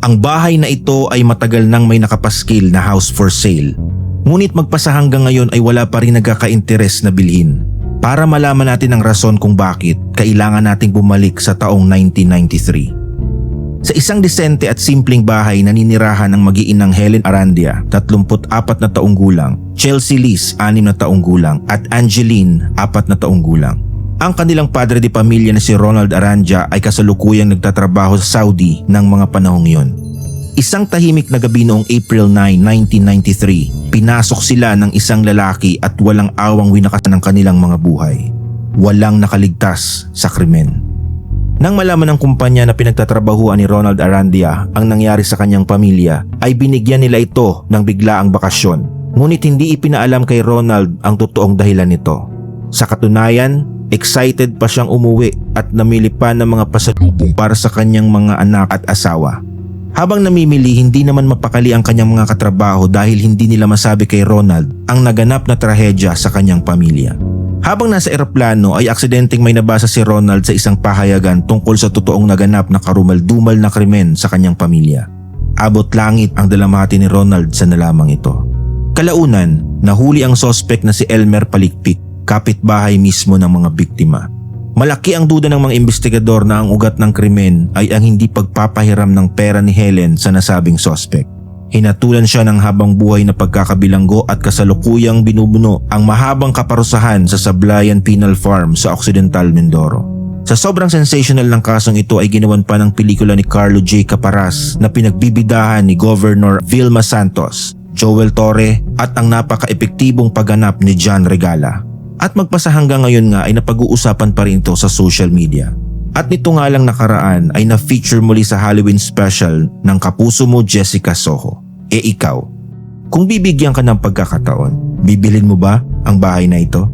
Ang bahay na ito ay matagal nang may nakapaskil na house for sale. Ngunit magpasa hanggang ngayon ay wala pa rin nagkaka-interes na bilhin. Para malaman natin ang rason kung bakit, kailangan nating bumalik sa taong 1993. Sa isang disente at simpleng bahay na ninirahan ng magiinang Helen Arandia, 34 na taong gulang, Chelsea Liz, 6 na taong gulang, at Angeline, 4 na taong gulang. Ang kanilang padre de pamilya na si Ronald Arandia ay kasalukuyang nagtatrabaho sa Saudi ng mga panahong iyon. Isang tahimik na gabi noong April 9, 1993, pinasok sila ng isang lalaki at walang awang winakasan ng kanilang mga buhay. Walang nakaligtas sa krimen. Nang malaman ng kumpanya na pinagtatrabahuan ni Ronald Arandia ang nangyari sa kanyang pamilya, ay binigyan nila ito ng biglaang bakasyon. Ngunit hindi ipinaalam kay Ronald ang totoong dahilan nito. Sa katunayan, excited pa siyang umuwi at namili pa ng mga pasalubong para sa kanyang mga anak at asawa. Habang namimili, hindi naman mapakali ang kanyang mga katrabaho dahil hindi nila masabi kay Ronald ang naganap na trahedya sa kanyang pamilya. Habang nasa eroplano ay aksidenteng may nabasa si Ronald sa isang pahayagan tungkol sa totoong naganap na karumal-dumal na krimen sa kanyang pamilya. Abot langit ang dalamhati ni Ronald sa nalamang ito. Kalaunan, nahuli ang sospek na si Elmer Palikpik, kapitbahay mismo ng mga biktima. Malaki ang duda ng mga investigador na ang ugat ng krimen ay ang hindi pagpapahiram ng pera ni Helen sa nasabing sospek. Hinatulan siya ng habang buhay na pagkakabilanggo at kasalukuyang binubuno ang mahabang kaparusahan sa Sablayan Penal Farm sa Occidental Mindoro. Sa sobrang sensational ng kasong ito ay ginawan pa ng pelikula ni Carlo J. Caparas na pinagbibidahan ni Governor Vilma Santos, Joel Torre at ang napaka-epektibong pagganap ni John Regala. At magpasa hanggang ngayon nga ay napag-uusapan pa rin ito sa social media. At nito nga lang nakaraan ay na-feature muli sa Halloween special ng kapuso mo Jessica Soho. E ikaw, kung bibigyan ka ng pagkakataon, bibilin mo ba ang bahay na ito?